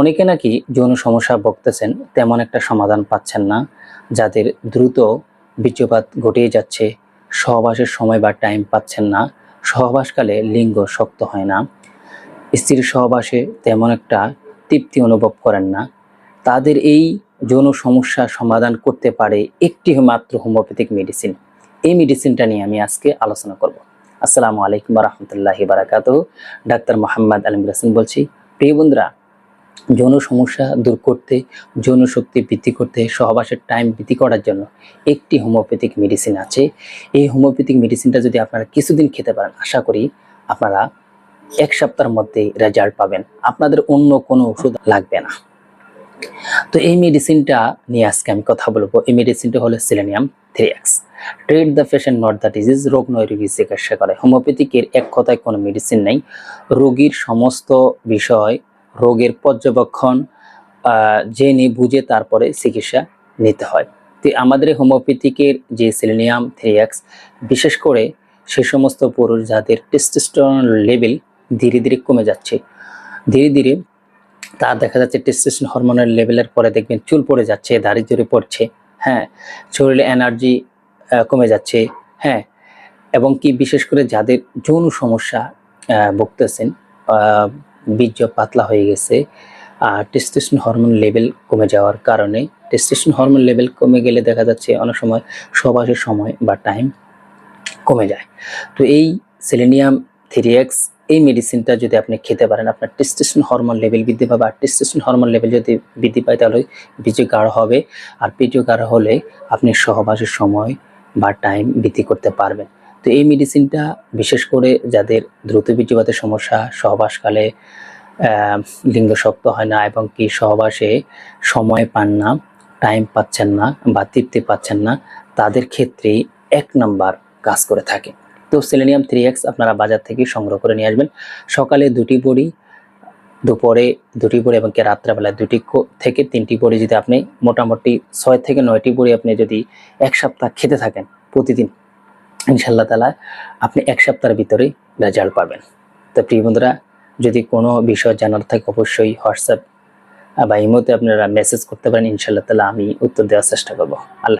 অনেকে নাকি যৌন সমস্যা ভুগতেছেন, তেমন একটা সমাধান পাচ্ছেন না, যাদের দ্রুত বীর্যপাত ঘটিয়ে যাচ্ছে, সহবাসের সময় বা টাইম পাচ্ছেন না, সহবাসকালে লিঙ্গ শক্ত হয় না, স্ত্রীর সহবাসে তেমন একটা তৃপ্তি অনুভব করেন না, তাদের এই যৌন সমস্যা সমাধান করতে পারে একটি মাত্র হোমিওপ্যাথিক মেডিসিন এই মেডিসিনটা নিয়ে আমি আজকে আলোচনা করব। আসসালামু আলাইকুম রহমতুল্লাহ বারাকাত ডাক্তার মোহাম্মদ আলম রাসিন বলছি, প্রিয় বন্ধুরা যৌন সমস্যা দূর করতে যৌন শক্তি বৃদ্ধি করতে, সহবাসের টাইম বৃদ্ধি করার জন্য একটি হোমিওপ্যাথিক মেডিসিন আছে। এই হোমিওপ্যাথিক মেডিসিনটা যদি আপনারা কিছুদিন খেতে পারেন, আশা করি আপনারা এক সপ্তাহের মধ্যে রেজাল্ট পাবেন। আপনাদের অন্য কোনো ওষুধ লাগবে না। তো এই মেডিসিনটা নিয়ে আজকে আমি কথা বলব। এই মেডিসিনটা হলো selenium three X treat the patient not the disease রোগ নয়, রোগী চিকিৎসা করে। হোমিওপ্যাথিকের এক কথায় কোনো মেডিসিন নেই। রোগীর সমস্ত বিষয় রোগের পর্যবেক্ষণ জেনে বুঝে তারপরে চিকিৎসা নিতে হয়। তো আমাদের হোমিওপ্যাথিকের যে সিলেনিয়াম থ্রি এক্স বিশেষ করে সে সমস্ত পুরুষ যাদের টেস্টোস্টেরন লেভেল ধীরে ধীরে কমে যাচ্ছে, ধীরে ধীরে তার দেখা যাচ্ছে টেস্টোস্টেরন হরমোনের লেভেলের পরে দেখবেন চুল পড়ে যাচ্ছে, দাড়ি জড়ে পড়ছে হ্যাঁ শরীরে এনার্জি কমে যাচ্ছে হ্যাঁ এবং কি বিশেষ করে যাদের যৌন সমস্যা ভুগতেছেন বীর্য পাতলা হয়ে গেছে, আর টেস্টোস্টেরন হরমোন লেভেল কমে যাওয়ার কারণে টেস্টোস্টেরন হরমোন লেভেল কমে গেলে দেখা যাচ্ছে অনেক সময় সহবাসের সময় বা টাইম কমে যায়। তো এই সেলেনিয়াম থ্রি এই মেডিসিনটা যদি আপনি খেতে পারেন, আপনার টেস্টোস্টেরন হরমোন লেভেল বৃদ্ধি পাবে, আর টেস্টোস্টেরন হরমোন লেভেল যদি বৃদ্ধি পায় তাহলে বীর্য গাঢ় হবে, আর বীর্য গাঢ় হলে আপনি সহবাসের সময় বা টাইম বৃদ্ধি করতে পারবেন। তো এই মেডিসিনটা বিশেষ করে যাদের দ্রুত বীর্যপাতের সমস্যা, সহবাসকালে লিঙ্গ শক্ত হয় না এবং কি সহবাসে সময় পান না টাইম পাচ্ছেন না বা তৃপ্তি পাচ্ছেন না, তাদের ক্ষেত্রেই এক নাম্বার কাজ করে থাকে। তো সেলেনিয়াম থ্রি এক্স আপনারা বাজার থেকে সংগ্রহ করে নিয়ে আসবেন। সকালে দুটি বড়ি, দুপুরে দুটি বড়ি এবং কি রাত্রেবেলা দুটি থেকে তিনটি বড়ি যদি আপনি মোটামুটি ছয় থেকে নয়টি বড়ি আপনি যদি এক সপ্তাহ খেতে থাকেন প্রতিদিন ইনশাল্লাহ তালা আপনি এক সপ্তাহের ভিতরে রেজাল্ট পাবেন। তো প্রিয় বন্ধুরা, যদি কোনো বিষয় জানার থাকে অবশ্যই হোয়াটসঅ্যাপ বা ইমোতে আপনারা মেসেজ করতে পারেন। ইনশাল্লাহ তালা আমি উত্তর দেওয়ার চেষ্টা করব। আল্লাহ